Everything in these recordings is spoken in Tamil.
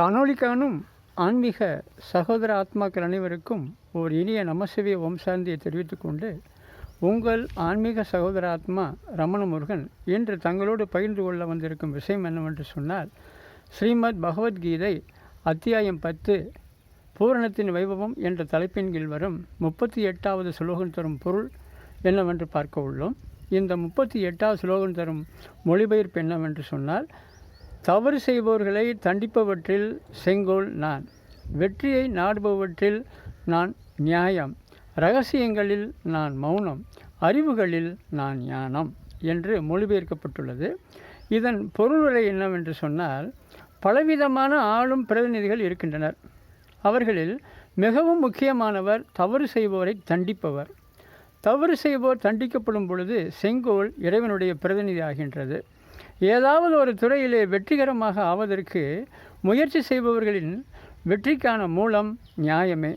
காணொளி காணும் ஆன்மீக சகோதர ஆத்மாக்கள் அனைவருக்கும் ஒரு இனிய நமசிவிய வம்சாந்தியை தெரிவித்துக்கொண்டு தெரிவித்துக் கொண்டு உங்கள் ஆன்மீக சகோதர ஆத்மா ரமண முருகன் இன்று தங்களோடு பகிர்ந்து கொள்ள வந்திருக்கும் விஷயம் என்னவென்று சொன்னால் ஸ்ரீமத் பகவத்கீதை அத்தியாயம் பத்து பூரணத்தின் வைபவம் என்ற தலைப்பின் கீழ் வரும் முப்பத்தி எட்டாவது சுலோகம் தரும் பொருள் என்னவென்று பார்க்க உள்ளோம். இந்த முப்பத்தி எட்டாவது சுலோகம் தரும் மொழிபெயர்ப்பு என்னவென்று சொன்னால் தவறு செய்பவர்களை தண்டிப்பவற்றில் செங்கோல் நான். வெற்றியை நாடுபவற்றில் நான் நியாயம். ரகசியங்களில் நான் மௌனம். அறிவுகளில் நான் ஞானம் என்று மொழிபெயர்க்கப்பட்டுள்ளது. இதன் பொருள்களை என்னவென்று சொன்னால் பலவிதமான ஆளும் பிரதிநிதிகள் இருக்கின்றனர். அவர்களில் மிகவும் முக்கியமானவர் தவறு செய்பவரை தண்டிப்பவர். தவறு செய்வோர் தண்டிக்கப்படும் பொழுது செங்கோல் இறைவனுடைய பிரதிநிதி ஆகின்றது ஏதாவது ஒரு துறையிலே வெற்றிகரமாக ஆவதற்கு முயற்சி செய்பவர்களின் வெற்றிக்கான மூலம் நியாயமே.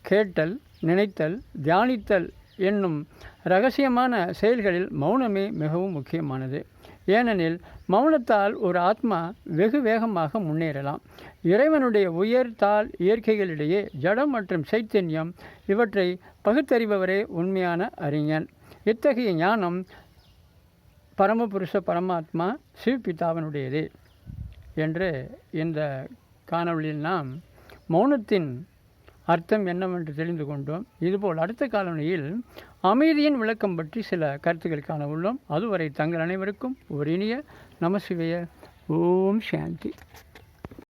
கேட்டல் நினைத்தல் தியானித்தல் என்னும் ரகசியமான செயல்களில் மௌனமே மிகவும் முக்கியமானது. ஏனெனில் மௌனத்தால் ஒரு ஆத்மா வெகு வேகமாக முன்னேறலாம். இறைவனுடைய உயர் தாழ் இயற்கைகளிடையே ஜடம் மற்றும் சைத்தன்யம் இவற்றை பகுத்தறிபவரே உண்மையான அறிஞன். இத்தகைய ஞானம் பரமபுருஷ பரமாத்மா சிவபிதாவினுடையது என்று இந்த காணொளியில் நாம் மௌனத்தின் அர்த்தம் என்னவென்று தெரிந்து கொண்டோம். இதுபோல் அடுத்த காலனியில் அமைதியின் விளக்கம் பற்றி சில கருத்துக்கள் காண உள்ளோம். அதுவரை தங்கள் அனைவருக்கும் ஒரு இனிய நமசிவைய. ஓம் சாந்தி.